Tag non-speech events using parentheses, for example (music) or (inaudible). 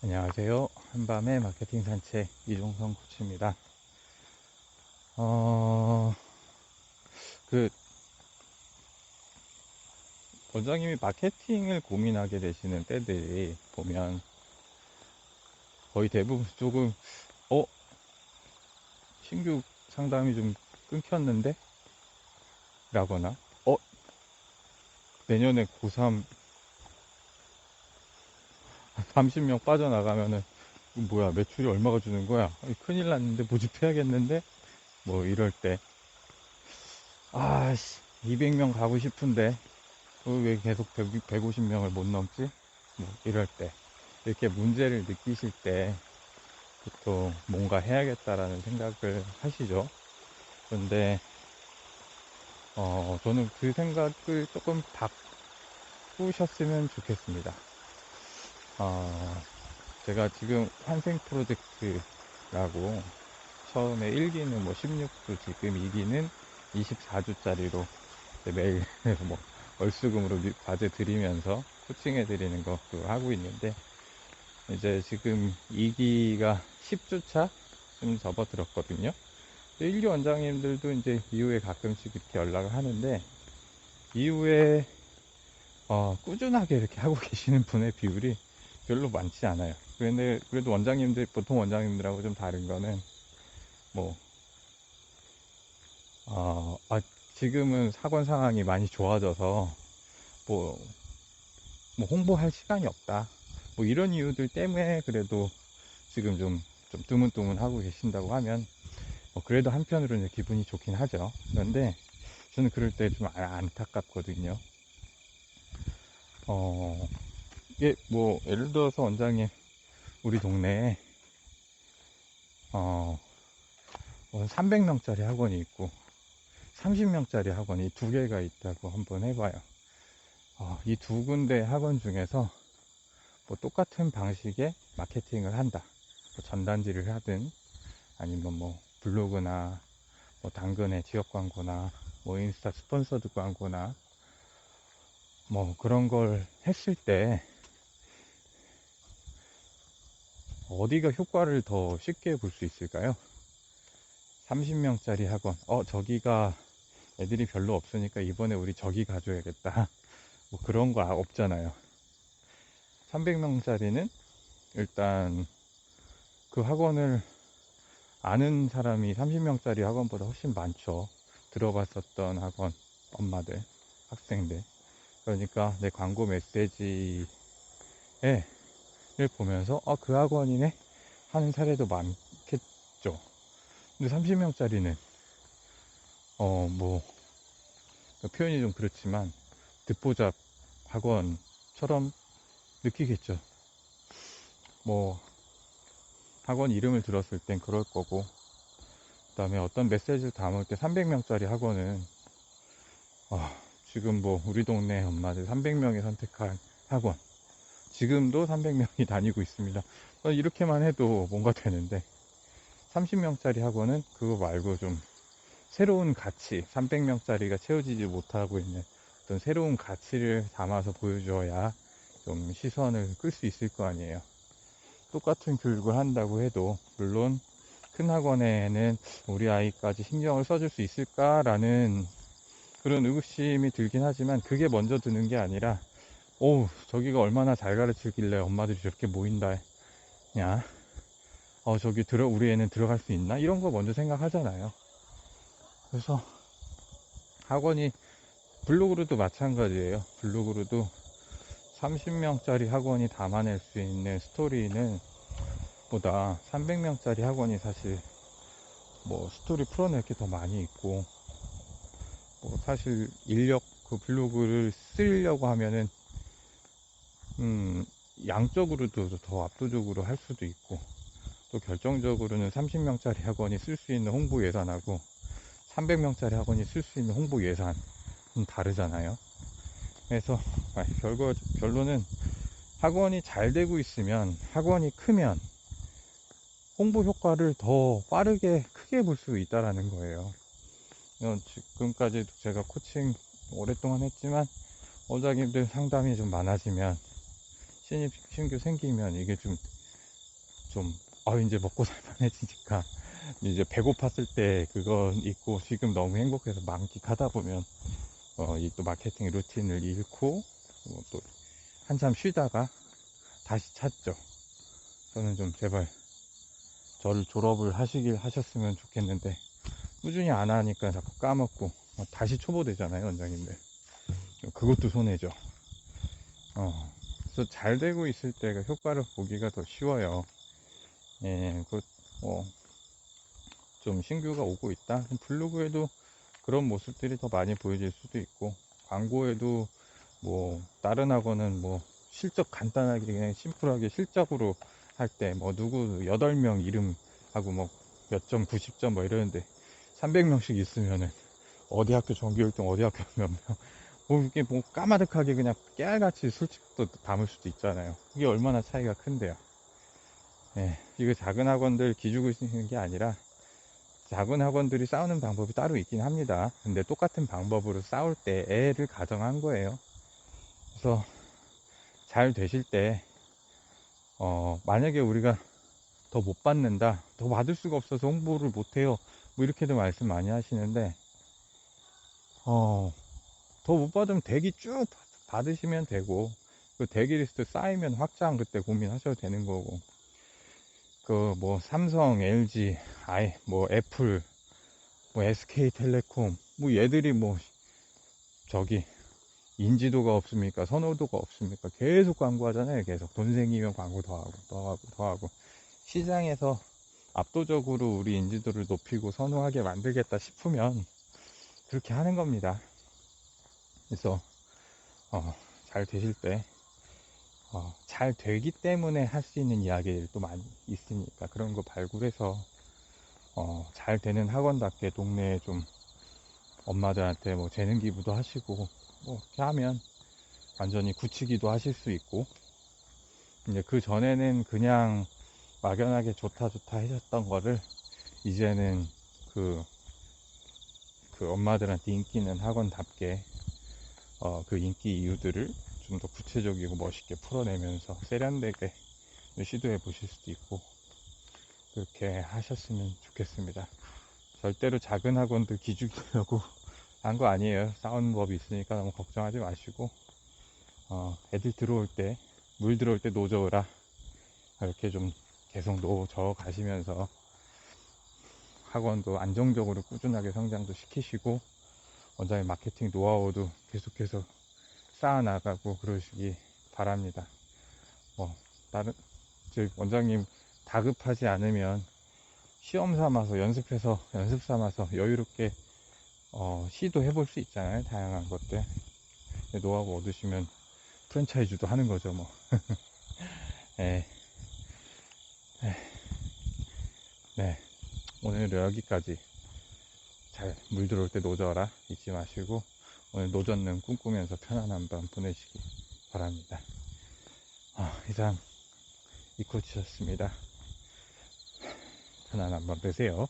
안녕하세요. 한밤의 마케팅 산책 이종성 코치입니다. 어, 그, 원장님이 마케팅을 고민하게 되시는 때들이 보면 거의 대부분 조금, 어, 신규 상담이 좀 끊겼는데? 라거나, 어, 내년에 고3 30명 빠져나가면은 뭐야 매출이 얼마가 주는 거야? 큰일 났는데 모집해야겠는데? 뭐 이럴 때. 아씨 200명 가고 싶은데 어, 왜 계속 100, 150명을 못 넘지? 뭐 이럴 때. 이렇게 문제를 느끼실 때 보통 뭔가 해야겠다라는 생각을 하시죠. 그런데 어 저는 그 생각을 조금 바꾸셨으면 좋겠습니다 어, 제가 지금 환생 프로젝트라고 처음에 1기는 뭐 16주, 지금 2기는 24주짜리로 매일 (laughs) 뭐 월수금으로 과제 드리면서 코칭해 드리는 것도 하고 있는데 이제 지금 2기가 10주차 좀 접어들었거든요. 1기 원장님들도 이제 이후에 가끔씩 이렇게 연락을 하는데 이후에 어, 꾸준하게 이렇게 하고 (laughs) 계시는 분의 비율이 별로 많지 않아요. 그런데 그래도 원장님들 보통 원장님들하고 좀 다른 거는 뭐 어, 아, 지금은 사건 상황이 많이 좋아져서 뭐, 뭐 홍보할 시간이 없다. 뭐 이런 이유들 때문에 그래도 지금 좀, 좀 뜨문뜨문 하고 계신다고 하면 뭐 그래도 한편으로는 기분이 좋긴 하죠. 그런데 저는 그럴 때 좀 안타깝거든요. 어, 이게 뭐 예를 들어서 원장님 우리 동네에 어 300명짜리 뭐 학원이 있고 30명짜리 학원이 두 개가 있다고 한번 해봐요. 어, 이 두 군데 학원 중에서 뭐 똑같은 방식의 마케팅을 한다. 뭐 전단지를 하든 아니면 뭐 블로그나 뭐 당근의 지역 광고나 뭐 인스타 스폰서드 광고나 뭐 그런 걸 했을 때 어디가 효과를 더 쉽게 볼 수 있을까요? 30명짜리 학원. 어, 저기가 애들이 별로 없으니까 이번에 우리 저기 가줘야겠다. (laughs) 뭐 그런 거 없잖아요. 300명짜리는 일단 그 학원을 아는 사람이 30명짜리 학원보다 훨씬 많죠. 들어갔었던 학원 엄마들, 학생들. 그러니까 내 광고 메시지에 를 보면서 아, 그 학원이네 하는 사례도 많겠죠. 근데 30명짜리는 어 뭐 표현이 좀 그렇지만 듣보잡 학원처럼 느끼겠죠. 뭐 학원 이름을 들었을 땐 그럴 거고 그 다음에 어떤 메시지를 담을 때 300명짜리 학원은 아, 지금 뭐 우리 동네 엄마들 300명이 선택한 학원 지금도 300명이 (laughs) 다니고 있습니다. 어, 이렇게만 해도 뭔가 되는데 30명짜리 학원은 그거 말고 좀 새로운 가치 300명짜리가 채워지지 못하고 있는 어떤 새로운 가치를 담아서 보여줘야 좀 시선을 끌 수 있을 거 아니에요. 똑같은 교육을 한다고 해도 물론 큰 학원에는 우리 아이까지 신경을 써줄 수 있을까라는 그런 의구심이 들긴 하지만 그게 먼저 드는 게 아니라 오 저기가 얼마나 잘 가르치길래 엄마들이 저렇게 모인다. 냐 어, 저기 들어 우리 애는 들어갈 수 있나? 이런 거 먼저 생각하잖아요. 그래서 학원이 블로그로도 마찬가지예요. 블로그로도 30명짜리 학원이 담아낼 수 있는 스토리는 보다 300명짜리 학원이 사실 뭐 스토리 풀어낼 게 더 많이 있고 뭐 사실 인력 그 블로그를 쓰려고 하면은 음, 양적으로도 더 압도적으로 할 수도 있고 또 결정적으로는 30명짜리 학원이 쓸 수 있는 홍보 예산하고 300명짜리 학원이 쓸 수 있는 홍보 예산은 다르잖아요. 그래서 결과 결론은 학원이 잘 되고 있으면 학원이 크면 홍보 효과를 더 빠르게 크게 볼 수 있다라는 거예요. 지금까지 제가 코칭 오랫동안 했지만 원장님들 상담이 좀 많아지면 신입 신규 생기면 이게 좀 좀, 아, 이제 먹고 살만해지니까, 이제 배고팠을 때 그거 있고, 지금 너무 행복해서 만끽하다 보면, 어, 이 또 마케팅 루틴을 잃고, 어, 또, 한참 쉬다가 다시 찾죠. 저는 좀 제발, 저를 졸업을 하시길 하셨으면 좋겠는데, 꾸준히 안 하니까 자꾸 까먹고, 어, 다시 초보되잖아요, 원장님들. 그것도 손해죠. 어, 그래서 잘 되고 있을 때가 효과를 보기가 더 쉬워요. 예, 그, 뭐, 좀 신규가 오고 있다. 블로그에도 그런 모습들이 더 많이 보여질 수도 있고, 광고에도 뭐, 다른 학원은 뭐, 실적 간단하게 그냥 심플하게 실적으로 할 때, 뭐, 누구 8명 이름하고 뭐, 몇 점, 90점 뭐 이러는데, 300명씩 있으면은, 어디 학교 정규 1등, 어디 학교 몇 명, 뭐 이게 뭐 까마득하게 그냥 깨알같이 술집도 담을 수도 있잖아요. 이게 얼마나 차이가 큰데요. 예, 이거 작은 학원들 기죽을 수 있는 게 아니라 작은 학원들이 싸우는 방법이 따로 있긴 합니다. 근데 똑같은 방법으로 싸울 때 애를 가정한 거예요. 그래서 잘 되실 때, 어, 만약에 우리가 더 못 받는다, 더 받을 수가 없어서 홍보를 못 해요. 뭐 이렇게도 말씀 많이 하시는데, 어, 더 못 받으면 대기 쭉 받으시면 되고 그 대기 리스트 쌓이면 확장 그때 고민하셔도 되는 거고 그 뭐 삼성, LG, 아이 뭐 애플, 뭐 SK텔레콤 뭐 얘들이 뭐 저기 인지도가 없습니까? 선호도가 없습니까? 계속 광고하잖아요. 계속 돈 생기면 광고 더 하고 더 하고 더 하고 시장에서 압도적으로 우리 인지도를 높이고 선호하게 만들겠다 싶으면 그렇게 하는 겁니다. 그래서 어, 잘 되실 때, 어, 잘 되기 때문에 할 수 있는 이야기들도 많이 있으니까 그런 거 발굴해서 어, 잘 되는 학원답게 동네에 좀 엄마들한테 뭐 재능 기부도 하시고 뭐 이렇게 하면 완전히 굳히기도 하실 수 있고 이제 그 전에는 그냥 막연하게 좋다 좋다 하셨던 거를 이제는 그, 그 엄마들한테 인기 있는 학원답게 어, 그 인기 이유들을 좀 더 구체적이고 멋있게 풀어내면서 세련되게 시도해 보실 수도 있고 그렇게 하셨으면 좋겠습니다. 절대로 작은 학원들 기죽이려고 (laughs) 한 거 아니에요. 싸우는 법이 있으니까 너무 걱정하지 마시고 어, 애들 들어올 때 물 들어올 때 노저으라 이렇게 좀 계속 노저 가시면서 학원도 안정적으로 꾸준하게 성장도 시키시고 원장님 마케팅 노하우도 계속해서 쌓아나가고 그러시기 바랍니다. 뭐, 다른, 즉, 원장님 다급하지 않으면 시험 삼아서 연습해서, 연습 삼아서 여유롭게, 어, 시도해 볼 수 있잖아요. 다양한 것들. 노하우 얻으시면 프랜차이즈도 하는 거죠, 뭐. (laughs) 네. 네. 오늘은 여기까지. 잘 물 들어올 때 노져라 잊지 마시고 오늘 노젓는 꿈꾸면서 편안한 밤 보내시기 바랍니다. 아, 이상 이코치였습니다. 편안한 밤 되세요.